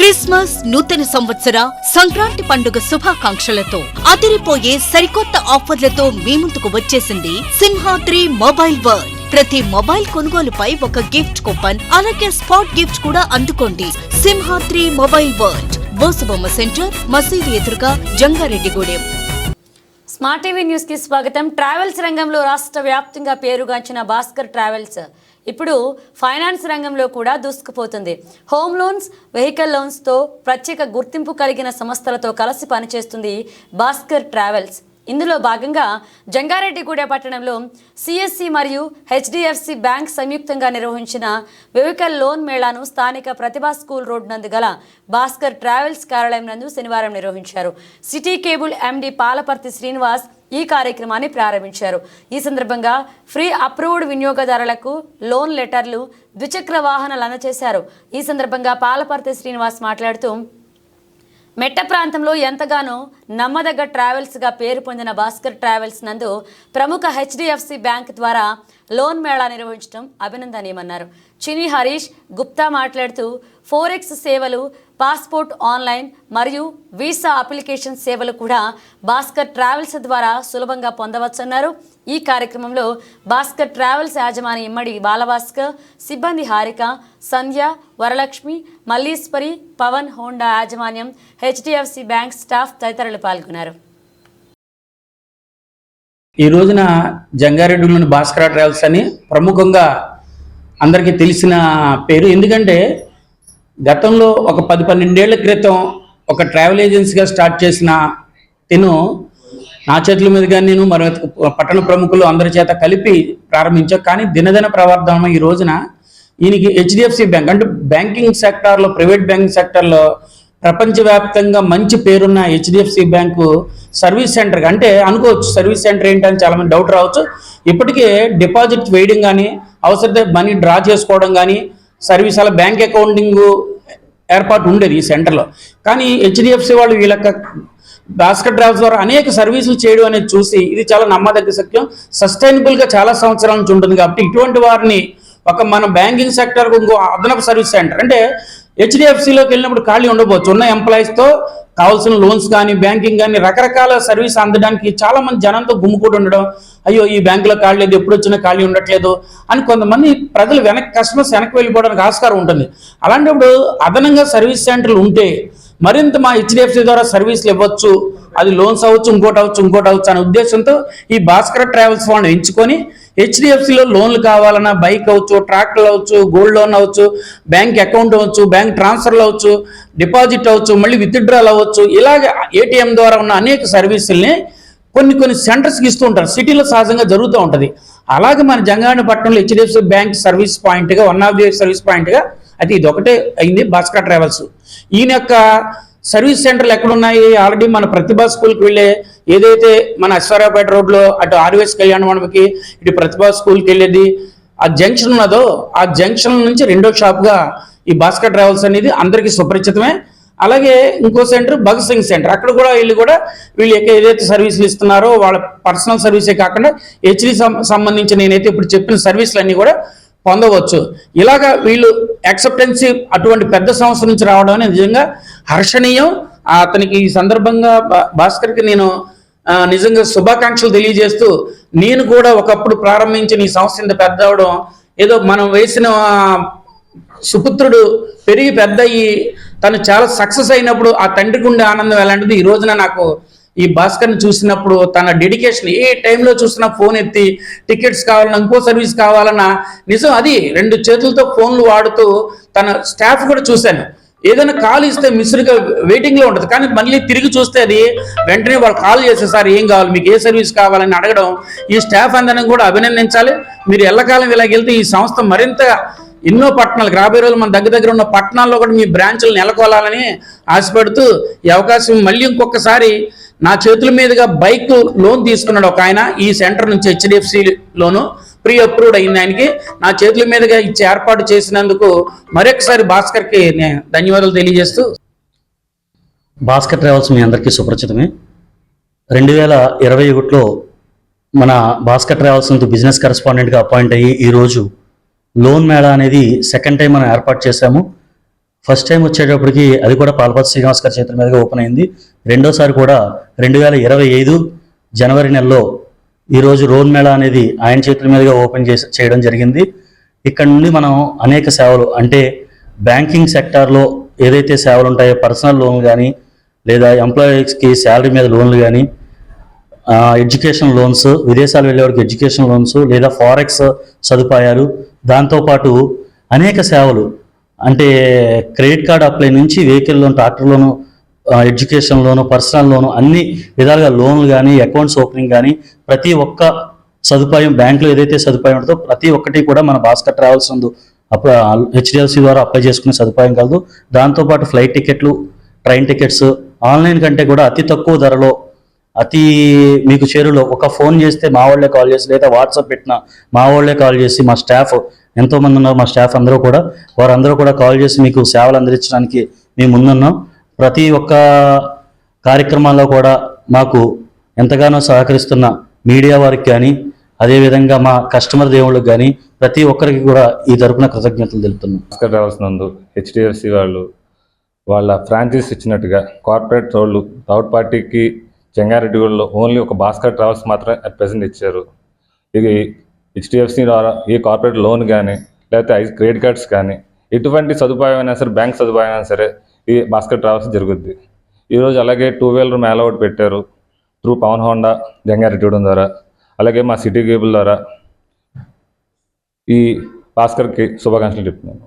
Christmas నూతన సంవత్సర సంక్రాంతి పండుగ శుభాకాంక్షలతో అదిరిపోయే సరికొత్త ఆఫర్లతో మీ ముందుకు వచ్చేసింది సింహాద్రి మొబైల్ వరల్డ్. ప్రతి మొబైల్ కొనుగోలుపై ఒక గిఫ్ట్ కూపన్ అలాగే స్పాట్ గిఫ్ట్ కూడా అందుకోండి Simhadri mobile world. Bosubomma centre మసీదు ఎదురుగా జంగారెడ్డిగూడెం. స్మార్ట్ టీవీ న్యూస్కి స్వాగతం. ట్రావెల్స్ రంగంలో రాష్ట్ర వ్యాప్తంగా పేరుగాంచిన భాస్కర్ ట్రావెల్స్ ఇప్పుడు ఫైనాన్స్ రంగంలో కూడా దూసుకుపోతుంది. హోమ్ లోన్స్ వెహికల్ లోన్స్తో ప్రత్యేక గుర్తింపు కలిగిన సంస్థలతో కలిసి పనిచేస్తుంది భాస్కర్ ట్రావెల్స్. ఇందులో భాగంగా జంగారెడ్డిగూడ పట్టణంలో సిఎస్సి మరియు హెచ్డిఎఫ్సి బ్యాంక్ సంయుక్తంగా నిర్వహించిన వెహికల్ లోన్ మేళాను స్థానిక ప్రతిభా స్కూల్ రోడ్ నందు గల భాస్కర్ ట్రావెల్స్ కార్యాలయం నందు శనివారం నిర్వహించారు. City cable MD Palaparthi Srinivas ఈ కార్యక్రమాన్ని ప్రారంభించారు. ఈ సందర్భంగా ఫ్రీ అప్రూవ్డ్ వినియోగదారులకు లోన్ లెటర్లు ద్విచక్ర వాహనాలు అందజేశారు. ఈ సందర్భంగా పాలపర్తి శ్రీనివాస్ మాట్లాడుతూ మెట్ట ప్రాంతంలో ఎంతగానో నమ్మదగ్గ ట్రావెల్స్గా పేరు పొందిన భాస్కర్ ట్రావెల్స్ నందు ప్రముఖ హెచ్డిఎఫ్సి బ్యాంక్ ద్వారా లోన్ మేళా నిర్వహించడం అభినందనీయమన్నారు. చిని హరీష్ గుప్తా మాట్లాడుతూ ఫోరెక్స్ సేవలు పాస్పోర్ట్ ఆన్లైన్ మరియు వీసా అప్లికేషన్ సేవలు కూడా భాస్కర్ ట్రావెల్స్ ద్వారా సులభంగా పొందవచ్చన్నారు. ఈ కార్యక్రమంలో భాస్కర్ ట్రావెల్స్ యాజమాని ఇమ్మడి బాలభాస్కర్ సిబ్బంది హారిక సంధ్య వరలక్ష్మి మల్లీశ్వరి పవన్ హోండా యాజమాన్యం హెచ్డిఎఫ్సి బ్యాంక్ స్టాఫ్ తదితరులు పాల్గొన్నారు. ఈ రోజున జంగారెడ్డిలోని భాస్కర ట్రావెల్స్ అని ప్రముఖంగా అందరికీ తెలిసిన పేరు. ఎందుకంటే గతంలో ఒక పది పన్నెండేళ్ళ క్రితం ఒక ట్రావెల్ ఏజెన్సీగా స్టార్ట్ చేసిన తిను నా చేతుల మీదుగా నేను మరో పట్టణ ప్రముఖులు అందరి చేత కలిపి ప్రారంభించాం. కానీ దినదిన ప్రవర్ధనం ఈ రోజున ఈయనకి హెచ్డిఎఫ్సి బ్యాంక్ అంటే బ్యాంకింగ్ సెక్టార్లో ప్రైవేట్ బ్యాంకింగ్ సెక్టార్లో ప్రపంచవ్యాప్తంగా మంచి పేరున్న హెచ్డిఎఫ్సి బ్యాంకు సర్వీస్ సెంటర్ అంటే అనుకోవచ్చు సర్వీస్ సెంటర్ ఏంటని చాలామంది డౌట్ రావచ్చు. ఇప్పటికే డిపాజిట్ వేయడం కానీ అవసరమైతే మనీ డ్రా చేసుకోవడం కానీ సర్వీస్ అలా బ్యాంక్ అకౌంటింగ్ ఏర్పాటు ఉండేది ఈ సెంటర్లో కానీ హెచ్డిఎఫ్సి వాళ్ళు వీళ్ళ భాస్కర్ ట్రావెల్స్ ద్వారా అనేక సర్వీసులు చేయడం అనేది చూసి ఇది చాలా నమ్మదగ్గ సత్యం. సస్టైనబుల్గా చాలా సంవత్సరాల నుంచి ఉంటుంది కాబట్టి ఇటువంటి వారిని ఒక మన బ్యాంకింగ్ సెక్టర్కు ఇంకో అదనపు సర్వీస్ సెంటర్ అంటే హెచ్డిఎఫ్సిలోకి వెళ్ళినప్పుడు ఖాళీ ఉండబోచ్చు. ఉన్న ఎంప్లాయీస్తో కావాల్సిన లోన్స్ కానీ బ్యాంకింగ్ కానీ రకరకాల సర్వీస్ అందడానికి చాలా మంది జనంతో గుమ్ముకూడి ఉండడం అయ్యో ఈ బ్యాంకులో ఖాళీ లేదు ఎప్పుడు వచ్చినా ఖాళీ ఉండట్లేదు అని కొంతమంది ప్రజలు వెనక్కి కస్టమర్స్ వెనక్కి వెళ్ళిపోవడానికి ఆస్కారం ఉంటుంది. అలాంటప్పుడు అదనంగా సర్వీస్ సెంటర్లు ఉంటే మరింత మా హెచ్డిఎఫ్సి ద్వారా సర్వీసులు ఇవ్వచ్చు. అది లోన్స్ అవ్వచ్చు ఇంకోటి అవ్వచ్చు ఇంకోటి అవ్వచ్చు అనే ఉద్దేశంతో ఈ భాస్కర్ ట్రావెల్స్ వాళ్ళని ఎంచుకొని హెచ్డిఎఫ్సిలో లోన్లు కావాలన్నా బైక్ అవ్వచ్చు ట్రాక్టర్లు అవ్వచ్చు గోల్డ్ లోన్ అవ్వచ్చు బ్యాంక్ అకౌంట్ అవ్వచ్చు బ్యాంక్ ట్రాన్స్ఫర్లు అవ్వచ్చు డిపాజిట్ అవ్వచ్చు మళ్ళీ విత్డ్రాల్ అవ్వచ్చు. ఇలాగ ఏటీఎం ద్వారా ఉన్న అనేక సర్వీసుల్ని కొన్ని కొన్ని సెంటర్స్కి ఇస్తూ ఉంటారు. సిటీలో సహజంగా జరుగుతూ ఉంటుంది. అలాగే మన జంగారెడ్డి పట్టణంలో హెచ్డిఎఫ్సి బ్యాంక్ సర్వీస్ పాయింట్గా వన్ ఆఫ్ ది సర్వీస్ పాయింట్గా అయితే ఇది ఒకటే అయింది భాస్కర్ ట్రావెల్స్. ఈయన యొక్క సర్వీస్ సెంటర్లు ఎక్కడున్నాయి? ఆల్రెడీ మన ప్రతిభా స్కూల్కి వెళ్ళే ఏదైతే మన అశ్వరాపేట రోడ్లో అటు ఆర్వీఎస్ కళ్యాణ మండపకి ఇటు ప్రతిభా స్కూల్కి వెళ్ళేది ఆ జంక్షన్ ఉన్నదో ఆ జంక్షన్ నుంచి రెండో షాప్గా ఈ భాస్కర్ ట్రావెల్స్ అనేది అందరికీ సుపరిచితమే. అలాగే ఇంకో సెంటర్ భగత్ సింగ్ సెంటర్. అక్కడ కూడా వీళ్ళు కూడా వీళ్ళు ఎక్కడ ఏదైతే సర్వీసులు ఇస్తున్నారో వాళ్ళ పర్సనల్ సర్వీసే కాకుండా హెచ్డి సంబంధించి నేనైతే ఇప్పుడు చెప్పిన సర్వీసులు అన్నీ కూడా పొందవచ్చు. ఇలాగా వీళ్ళు యాక్సెప్టెన్సీ అటువంటి పెద్ద సంస్థ నుంచి రావడం అనేది నిజంగా హర్షణీయం. అతనికి ఈ సందర్భంగా భా- భాస్కర్కి నేను నిజంగా శుభాకాంక్షలు తెలియజేస్తూ నేను కూడా ఒకప్పుడు ప్రారంభించిన ఈ సంస్థ ఇంత పెద్ద అవడం ఏదో మనం వేసిన సుపుత్రుడు పెరిగి పెద్ద అయ్యి తను చాలా సక్సెస్ అయినప్పుడు ఆ తండ్రికి ఉండే ఆనందం ఎలాంటిది ఈ రోజున నాకు ఈ భాస్కర్ని చూసినప్పుడు తన డెడికేషన్ ఏ టైంలో చూసినా ఫోన్ ఎత్తి టికెట్స్ కావాలన్నా ఇంకో సర్వీస్ కావాలన్నా నిజం అది రెండు చేతులతో ఫోన్లు వాడుతూ తన స్టాఫ్ కూడా చూశాను. ఏదైనా కాల్ ఇస్తే మిస్డ్గా వెయిటింగ్లో ఉంటుంది. కానీ మళ్ళీ తిరిగి చూస్తే అది వెంటనే వాళ్ళు కాల్ చేస్తే సార్ ఏం కావాలి? మీకు ఏ సర్వీస్ కావాలని అడగడం. ఈ స్టాఫ్ అందరం కూడా అభినందించాలి. మీరు ఎల్లకాలం ఇలాగ వెళ్తే ఈ సంస్థ మరింత ఎన్నో పట్టణాలకు రాబోయే రోజులు మన దగ్గర దగ్గర ఉన్న పట్టణాల్లో కూడా మీ బ్రాంచ్లు నెలకొలాలని ఆశపడుతూ ఈ అవకాశం మళ్ళీ ఇంకొకసారి నా చేతుల మీదుగా బైక్ లోన్ తీసుకున్నాడు ఒక ఆయన. ఈ సెంటర్ నుంచి హెచ్డిఎఫ్సి లోను ప్రీ అప్రూవ్డ్ అయింది ఆయనకి. నా చేతుల మీదుగా ఇచ్చి ఏర్పాటు చేసినందుకు మరొకసారి భాస్కర్కి నేను ధన్యవాదాలు తెలియజేస్తూ. భాస్కర్ ట్రావెల్స్ మీ అందరికీ సుపరిచితమే. రెండు వేల ఇరవై ఒకటిలో మన భాస్కర్ ట్రావెల్స్ నుంచి బిజినెస్ కరెస్పాండెంట్గా అపాయింట్ అయ్యి ఈరోజు లోన్ మేళా అనేది సెకండ్ టైం మనం ఏర్పాటు చేశాము. ఫస్ట్ టైం వచ్చేటప్పటికి అది కూడా పాలపతి శ్రీనివాస్ గారి చేతుల మీదుగా ఓపెన్ అయింది. రెండోసారి కూడా రెండు వేల ఇరవై ఐదు జనవరి నెలలో ఈరోజు రోన్ మేళా అనేది ఆయన చేతుల మీదుగా ఓపెన్ చేసి చేయడం జరిగింది. ఇక్కడ నుండి మనం అనేక సేవలు అంటే బ్యాంకింగ్ సెక్టార్లో ఏదైతే సేవలు ఉంటాయో పర్సనల్ లోన్ కానీ లేదా ఎంప్లాయీస్కి శాలరీ మీద లోన్లు కానీ ఎడ్యుకేషన్ లోన్స్ విదేశాలు వెళ్ళేవాడికి ఎడ్యుకేషన్ లోన్స్ లేదా ఫారెక్స్ సదుపాయాలు దాంతోపాటు అనేక సేవలు అంటే క్రెడిట్ కార్డ్ అప్లై నుంచి vehicle loan tractor loan education loan personal loan అన్ని విధాలుగా లోన్లు కానీ అకౌంట్స్ ఓపెనింగ్ కానీ ప్రతి ఒక్క సదుపాయం బ్యాంకులో ఏదైతే సదుపాయం ఉంటుందో ప్రతి ఒక్కటి కూడా మన భాస్కర్ ట్రావెల్స్ నందు అప్ హెచ్డిఎఫ్సి ద్వారా అప్లై చేసుకునే సదుపాయం కలదు. దాంతోపాటు ఫ్లైట్ టికెట్లు ట్రైన్ టికెట్స్ ఆన్లైన్ కంటే కూడా అతి తక్కువ ధరలో అతి మీకు చేరులో ఒక ఫోన్ చేస్తే మా వాళ్ళే కాల్ చేసి లేదా వాట్సాప్ పెట్టిన మా వాళ్ళే కాల్ చేసి మా స్టాఫ్ ఎంతోమంది ఉన్నారు మా స్టాఫ్ అందరూ కూడా. వారందరూ కూడా కాల్ చేసి మీకు సేవలు అందించడానికి మేము ముందున్నాం. ప్రతి ఒక్క కార్యక్రమాల్లో కూడా మాకు ఎంతగానో సహకరిస్తున్న మీడియా వారికి కానీ అదేవిధంగా మా కస్టమర్ దేవుళ్ళకి కానీ ప్రతి ఒక్కరికి కూడా ఈ తరపున కృతజ్ఞతలు తెలుపుతున్నాం. భాస్కర్ ట్రావెల్స్ నందు హెచ్డిఎఫ్సి వాళ్ళు వాళ్ళ ఫ్రాంచైజ్ ఇచ్చినట్టుగా కార్పొరేట్ వాళ్ళు థర్డ్ పార్టీకి జంగారెడ్డిగూడలో ఓన్లీ ఒక భాస్కర్ ట్రావెల్స్ మాత్రమే అట్ ఇచ్చారు. ఇది హెచ్డిఎఫ్సి ద్వారా ఏ కార్పొరేట్ లోన్ కానీ లేకపోతే ఐదు క్రెడిట్ కార్డ్స్ కానీ ఎటువంటి సదుపాయం అయినా సరే బ్యాంక్ సదుపాయం అయినా సరే ఈ భాస్కర్ ట్రావెల్స్ జరుగుద్ది. ఈరోజు అలాగే టూ వీలర్ మేళ ఒకటి పెట్టారు త్రూ పవన్ హోండా జంగారెడ్డిగూడెం ద్వారా. అలాగే మా సిటీ కేబుల్ ద్వారా ఈ భాస్కర్కి శుభాకాంక్షలు చెప్తున్నాను.